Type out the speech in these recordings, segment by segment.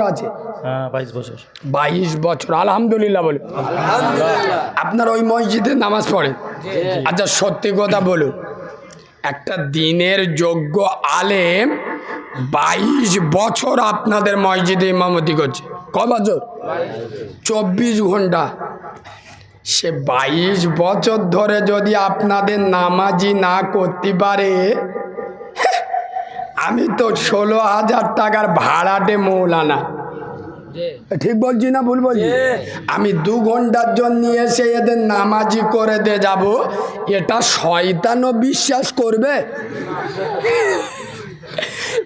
আছে। হ্যাঁ বাইশ বছর। বাইশ বছর আলহামদুলিল্লাহ বলে। আপনার ওই মসজিদে নামাজ পড়েন আচ্ছা সত্যি কথা বলুন একটা দিনের যোগ্য আলেম বাইশ বছর আপনাদের মসজিদে ইমামতি করছে। ক বছর? চব্বিশ ঘণ্টা। সে বাইশ বছর ধরে যদি আপনাদের নামাজি না করতে পারে আমি তো ষোলো হাজার টাকার ভাড়াটে মৌলানা। ঠিক বলছি না ভুল বলছি? আমি দু ঘণ্টার জন্য এসে এদের নামাজি করে দে যাব। এটা শয়তানও বিশ্বাস করবে?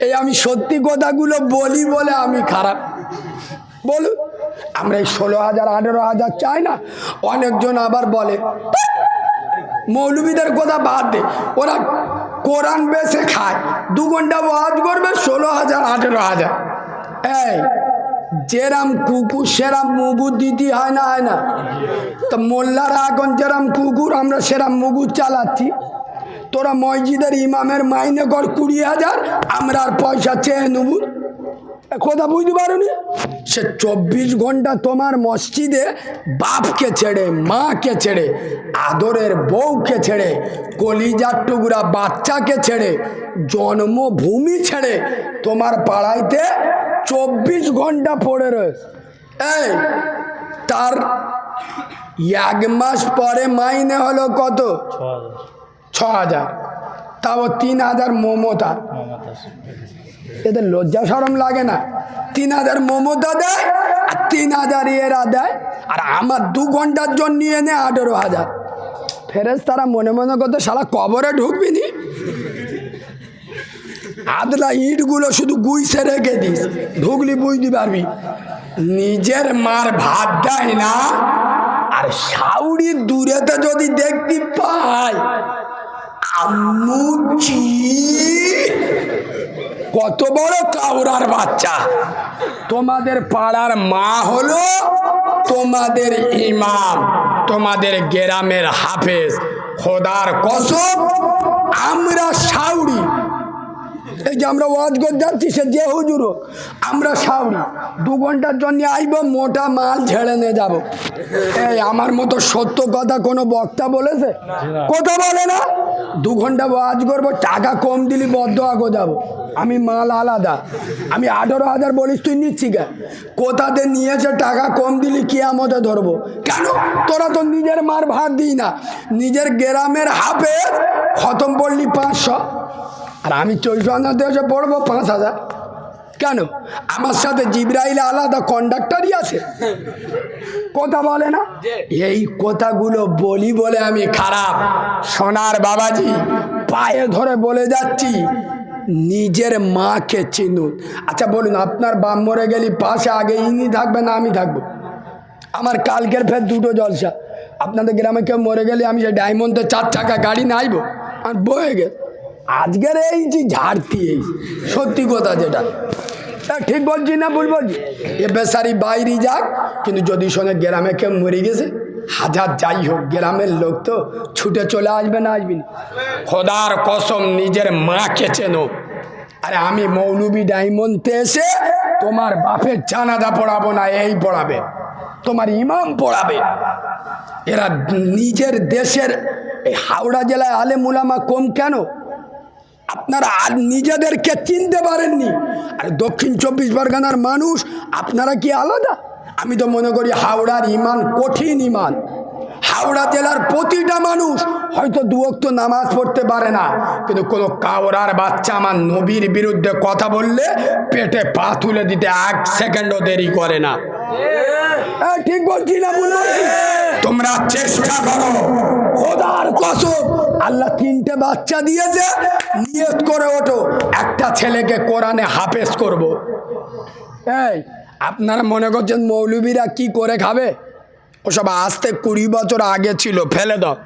এই আমি সত্যি কথাগুলো বলি বলে আমি খারাপ। বলুন আমরা এই ষোলো হাজার আঠেরো হাজার চাই না? অনেকজন আবার বলে মৌলবীদের কথা বাদ দে। ওরা কোরআন বেসে খায়। দু ঘণ্টা ওয়াজ করবে, ষোলো হাজার, আঠেরো হাজার। এই, যেরাম কুকুর, সেরাম মুগুর দিতে হয় না হয় না? তো মোল্লারা এখন যেরাম কুকুর, আমরা সেরাম মুগুর চালাচ্ছি। তোরা মসজিদের ইমামের মাইনে কর কুড়ি হাজার, আমরা আর পয়সা চেয়ে নেব। কথা বুঝতে পারোনি? সে চব্বিশ ঘণ্টা তোমার মসজিদে বাপকে ছেড়ে মাকে ছেড়ে আদরের বউকে ছেড়ে কলিজার টুকরা বাচ্চাকে ছেড়ে জন্মভূমি ছেড়ে তোমার পাড়াইতে চব্বিশ ঘণ্টা পড়ে রয়েছে। এই তার এক মাস পরে মাইনে হলো কত? ছ হাজার। তাও তিন হাজার মমতা। মমতা এদের লজ্জা সরম লাগে না। তিন হাজার মমতা দেয় আর তিন হাজার এরা দেয়। আর আমার দু ঘণ্টার জন্য নিয়ে আঠেরো হাজার। ফেরেস তারা মনে মনে করতে সারা কবরে ঢুকবি নি? আদলা ইটগুলো শুধু গুইসে রেখে দিস। ঢুকলি বুঝতে পারবি। নিজের মার ভাত দেয় না। আর সাউরি দূরেতে যদি দেখতে পাই আম্মুচি কত বড় কাউরার বাচ্চা? তোমাদের পাড়ার মা হলো তোমাদের ইমাম তোমাদের গ্রামের হাফেজ। খোদার কসম আমরা সাউরি এই যে আমরা ওয়াজ করে যাচ্ছি সে যে হুজুর আমরা সাউরি দু ঘণ্টার জন্য আইব মোটা মাল ঝেড়ে নিয়ে যাব। এই আমার মতো সত্য কথা কোনো বক্তা বলেছে? কথা বলে না? দু ঘণ্টা ওয়াজ করব, টাকা কম দিলি বদ্ধ আগো যাব আমি মাল আলাদা। আমি আঠেরো হাজার বলিস তুই নিচ্ছি কে? কোথাতে নিয়েছে টাকা কম দিলি কিয়ামতে ধরবো। কেন? তোরা তো নিজের মার ভাত দিই না। নিজের গ্রামের হাফে খতম পড়লি পাঁচশো। আর আমি চৈতন্যতে এসে পড়ব পাঁচ হাজার। কেন? আমার সাথে জিব্রাইল আলাদা কন্ডাক্টারই আছে। কথা বলে না? এই কথাগুলো বলি বলে আমি খারাপ। সোনার বাবাজি পায়ে ধরে বলে যাচ্ছি নিজের মাকে চিনুন। আচ্ছা বলুন আপনার বাম মরে গেলি পাশে আগে ইনি থাকবে না আমি থাকব? আমার কালকের ফের দুটো জলসা। আপনাদের গ্রামে কেউ মরে গেলে আমি সে ডায়মন্ডে চার চাকা গাড়ি নাইবো? আর বয়ে গে আজকের এই যে ঝাড়তি এই, সত্যি কথা যেটা। ঠিক বলছি না ভুল বলছি? এ বেসারি বাইরে যাক, কিন্তু যদি শোনে গ্রামে কেউ মরে গেছে, হাজার যাই হোক, গ্রামের লোক তো ছুটে চলে আসবে না, আসবি না। খোদার কসম, নিজের মাকে চেনো। আরে আমি মৌলবি ডায়মন্ডে এসে তোমার বাপের জানাজা পড়াবো না, এই পড়াবে। তোমার ইমাম পড়াবে। এরা নিজের দেশের হাওড়া জেলায় আলে মুলামা কম কেন? আপনারা আর নিজেদেরকে চিনতে পারেননি। আর দক্ষিণ চব্বিশ পরগনার মানুষ আপনারা কি আলাদা? আমি তো মনে করি হাওড়ার ইমান কঠিন ইমান। হাওড়া জেলার প্রতিটা মানুষ হয়তো দুয়ক্ত নামাজ পড়তে পারে না কিন্তু কোনো কাওড়ার বাচ্চা আমার নবীর বিরুদ্ধে কথা বললে পেটে পা তুলে দিতে এক সেকেন্ডও দেরি করে না। ঠিক বলছি না তোমরা চেষ্টা করো। খোদার কসম আল্লাহ তিনটে বাচ্চা দিয়েছে, নিয়ত করে ওঠো, একটা ছেলেকে কোরআনে হাফেজ করব। এই, আপনারা মনে করছেন মৌলবীরা কি করে খাবে? ওসব আসতে কুড়ি বছর আগে ছিল, ফেলে দাও।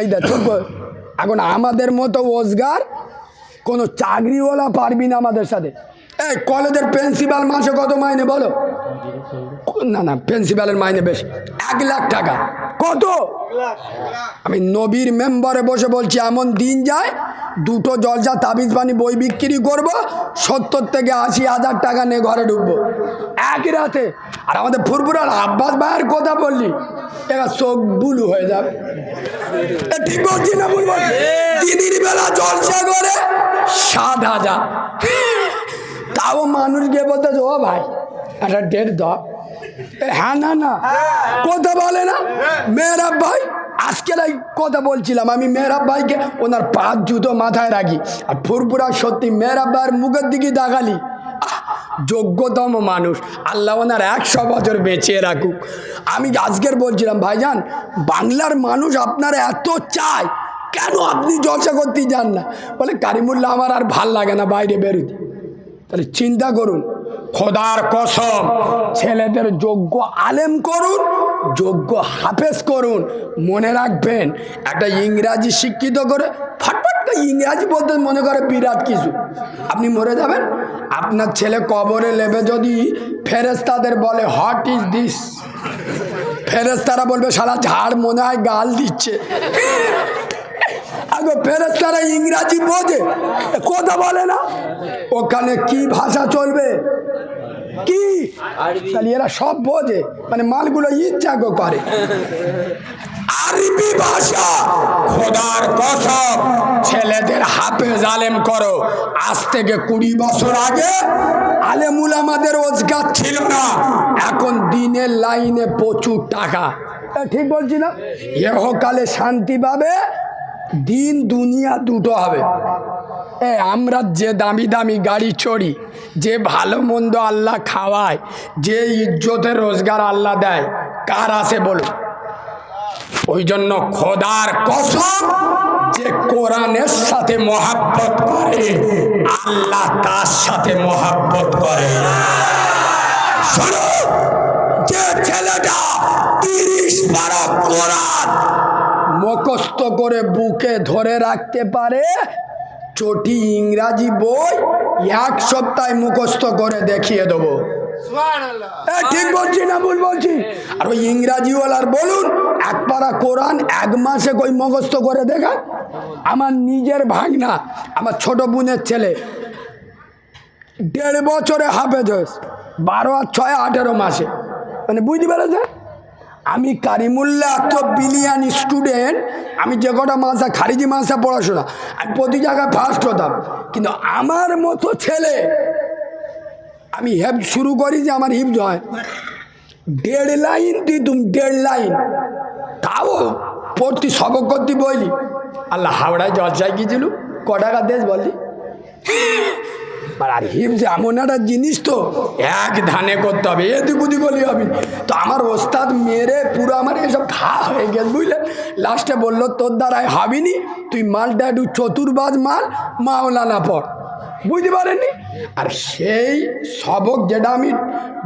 এই দেখ এখন আমাদের মতো রোজগার, কোনো চাকরিওয়ালা পারবি না আমাদের সাথে। এই, কলেজের প্রিন্সিপাল মাসে কত মাইনে বলো? না না, প্রিন্সিপালের মাইনে বেশ। এক লাখ টাকা। কত? আমি নবীর মেম্বারে বসে বলছি এমন দিন যায় দুটো জলসা তাবিজ পানি বই বিক্রি করব সত্তর থেকে আশি হাজার টাকা নিয়ে ঘরে ঢুকবো। একই রাতে। আর আমাদের ফুরপুরার আব্বাস ভাইয়ের কথা বললি এবার চোখ বুলু হয়ে যাবে। ঠিক বলছি না ভুল বলছি? দিদির বেলা জলসা করে সাত হাজার। তাও মানুষ গিয়ে বলতেছে ও ভাই একটা ডেট দাও হ্যাঁ না না। কথা বলে না? মেহরাব ভাই আজকের এই কথা বলছিলাম, আমি মেহরাব ভাইকে ওনার পাঁচ জুতো মাথায় রাখি। আর ফুরপুরা সত্যি মেহরাব ভাইয়ের মুখের দিকে দাগালি যোগ্যতম মানুষ। আল্লাহ ওনার একশো বছর বেঁচে রাখুক। আমি আজকের বলছিলাম, ভাইজান, বাংলার মানুষ আপনার এত চায়, কেন আপনি জলসা করতে যান না? বলে, কারিমুল্লাহ আমার আর ভালো লাগে না বাইরে বেরোতে। তাহলে চিন্তা করুন খোদার কসম, ছেলেদের যোগ্য আলেম করুন, যোগ্য হাফেজ করুন। মনে রাখবেন, একটা ইংরাজি শিক্ষিত করে ফটফট ইংরাজি বলতে মনে করে বিরাট কিছু। আপনি মরে যাবেন। আপনার ছেলে কবরে লেবে যদি ফেরেস্তাদের বলে হট ইজ দিস ফেরেস্তারা বলবে সারা ঝাড় মনে হয় গাল দিচ্ছে। আগে ফেরেস্তারা ইংরাজি বোঝে কথা বলে না। ওখানে কি ভাষা চলবে? কি? তাহলে এরা সব বোঝে মানে মালগুলো ইচ্ছা গো করে। আরবি ভাষা খোদার কসম ছেলেদের হাফেজ আলেম করো। আজ থেকে কুড়ি বছর আগে আলেমুল আমাদের রোজগার ছিল না এখন দিনের লাইনে প্রচুর টাকা। ঠিক বলছি না? এহকালে শান্তি পাবে দিন দুনিয়া দুটো হবে। এ, আমরা যে দামি দামি গাড়ি চড়ি, যে ভালো মন্দ আল্লাহ খাওয়ায়, যে ইজ্জতের রোজগার আল্লাহ দেয়, কার আছে বলুন? ওই জন্য খোদার কসম যে কোরআনের সাথে মহাব্বত করে, আল্লাহ তার সাথে মহাব্বত করে। যে ছেলেটা তিরিশ পারা কোরআন মুখস্থ করে বুকে ধরে রাখতে পারে? চটি ইংরাজি বই এক সপ্তাহে মুখস্থ করে দেখিয়ে দেবো। ঠিক বলছি না ভুল বলছি? আর ওই ইংরাজিওয়ালার বলুন এক পারা কোরআন এক মাসে কই মুখস্থ করে দেখান? আমার নিজের ভাগনা আমার ছোট বোনের ছেলে। দেড় বছরে হাফেজ হয়েছে বারো আর ছয় আঠেরো মাসে। মানে বুঝতে পেরেছে আমি কারিমুল্লা এত বিলিয়ান স্টুডেন্ট আমি যে কটা মাসা খারিজি মাসা পড়াশোনা। আমি প্রতি জায়গায় ফার্স্ট হতাম। কিন্তু আমার মতো ছেলে, আমি হেপ শুরু করি যে আমার হিপ হয়। দেড় লাইন দিতুম দেড় লাইন তাও পড়তি সবক করতে বলি আল্লাহ হাওড়ায় জলসায় গিয়েছিল। ক টাকা দেশ বললি? আর হিমস এমন একটা জিনিস তো এক ধানে করতে হবে এদিক ওদিক হলে হবে। তো আমার ওস্তাদ মেরে পুরো আমার এসব খা হয়ে গেছে বুঝলে লাস্টে বলল তোর দ্বারাই হবিনি তুই মালটা একটু চতুর্বাজ মাল মাওলানা পড় বুঝতে পারেনি আর সেই সবক যেটা আমি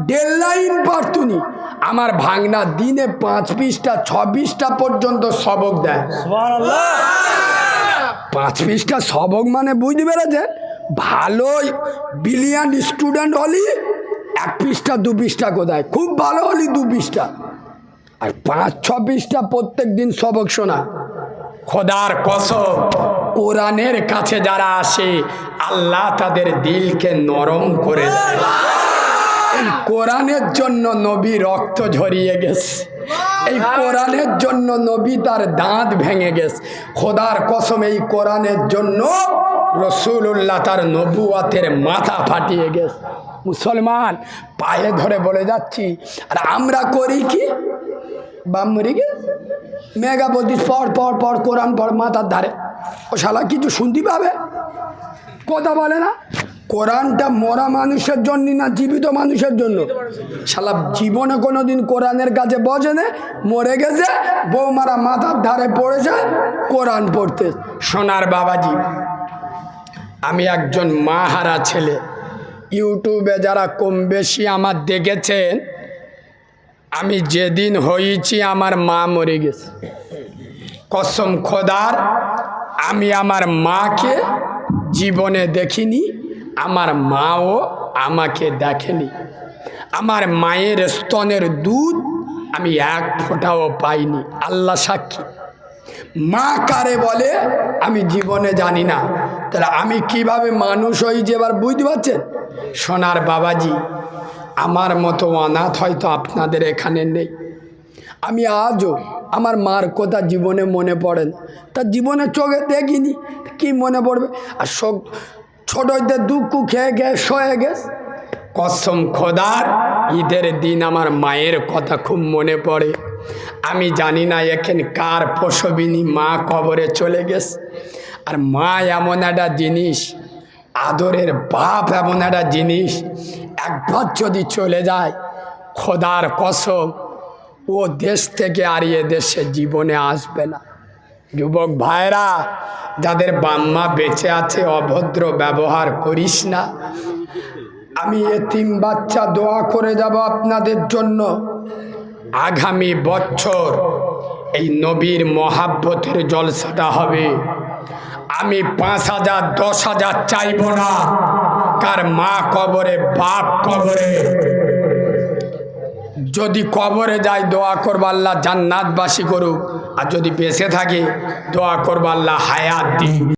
দেড় লাইন পারতুনি আমার ভাঙনা দিনে পাঁচ পিসটা ছ পিসটা পর্যন্ত সবক দেয়। পাঁচ পিসটা সবক মানে বুঝতে পেরেছে ভালো বিলিয়ন স্টুডেন্ট হলি এক পিসটা দু পিসটা কোথায়? খুব ভালো হলি দু পিসটা আর পাঁচ, ছ পিসটা প্রত্যেক দিন সবক শোনা। খোদার কসম, কোরআনের কাছে যারা আসে, আল্লাহ তাদের দিলকে নরম করে দেয়। এই কোরআনের জন্য নবী রক্ত ঝরিয়ে গেছে। এই কোরআনের জন্য নবী তার দাঁত ভেঙে গেছে। খোদার কসম, এই কোরআনের জন্য রসুল্লাহ তার নবুয়াতের মাথা ফাটিয়ে গেছে। মুসলমান, পায়ে ধরে বলে যাচ্ছি, আর আমরা করি কি? বাম মরে গে মেগা বলতিস পর পর পর, কোরআন পর মাথার ধারে। ও শালা কিছু শুনতে পাবে? কথা বলে না। কোরআনটা মরা মানুষের জন্য না জীবিত মানুষের জন্য? শালা জীবনে কোনো দিন কোরআনের কাছে বসে নে, মরে গেছে বৌমারা মাথার ধারে পড়েছে, কোরআন পড়তে। সোনার বাবাজি আমি একজন মাহারা ছেলে। ইউটিউবে যারা কম বেশি আমার দেখেছেন, আমি যেদিন হয়েছি আমার মা মরে গেছে। কসম খোদার, আমি আমার মাকে জীবনে দেখিনি, আমার মাও আমাকে দেখেনি। আমার মায়ের স্তনের দুধ আমি এক ফোঁটাও পাইনি, আল্লাহ সাক্ষী। মা কারে বলে, আমি জীবনে জানি না। তাহলে আমি কীভাবে মানুষ হই যে এবার বুঝতে পারছেন? সোনার বাবাজি, আমার মতো অনাথ হয়তো আপনাদের এখানে নেই। আমি আজও আমার মার কথা জীবনে মনে পড়ে না। তার জীবনে চোখে দেখিনি, কি মনে পড়বে? আর শোক ছোটদের দুঃখ খেয়ে গেছে শয়ে গেছে। কসম খোদার, ঈদের দিন আমার মায়ের কথা খুব মনে পড়ে। আমি জানি না এখানে কার প্রসবিনী মা কবরে চলে গেছে। আর মা এমন একটা জিনিস, আদরের বাপ এমন একটা জিনিস, একবার যদি চলে যায়, খোদার কসম, ও দেশ থেকে আর এ দেশে জীবনে আসবে না। যুবক ভাইরা, যাদের বাম্মা বেঁচে আছে, অভদ্র ব্যবহার করিস না। আমি এতিম বাচ্চা দোয়া করে যাব আপনাদের জন্য। আগামী বছর এই নবীর মহাব্বতের জলসাটা হবে। আমি পাঁচ হাজার, দশ হাজার চাইব না। কার মা কবরে, বাপ কবরে। যদি কবরে যাই, দোয়া করব আল্লাহ জান্নাতবাসী করুক। আর যদি বেঁচে থাকে, দোয়া করব আল্লাহ হায়াত দিন